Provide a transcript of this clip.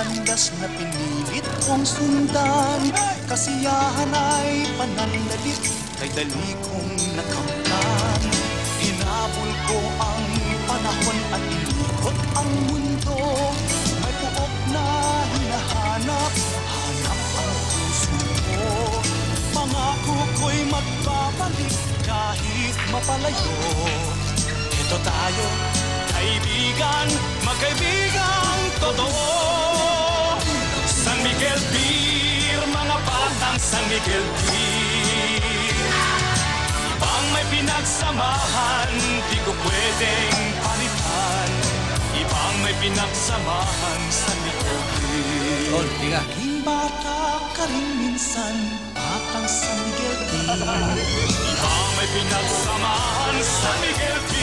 landas na pinilit kong sundan. Kasiyahan ay pananalit Kay dali kong nakamtan. Hinabol ko ang panahon at inikot ang mundo. May puok na hinahanap Hanap ang puso ko. Pangako ko'y magbabalik kahit mapalayo. Ito tayo, kaibigan, magkaibigang totoo San Miguel Beer, mga batang San Miguel Beer Ibang may pinagsamahan, di ko pwedeng palitan. Ibang may pinagsamahan, San Miguel Beer Tol, tiga. Naging bata ka rin minsan, batang San Miguel Beer Ibang may pinagsamahan San Miguel Beer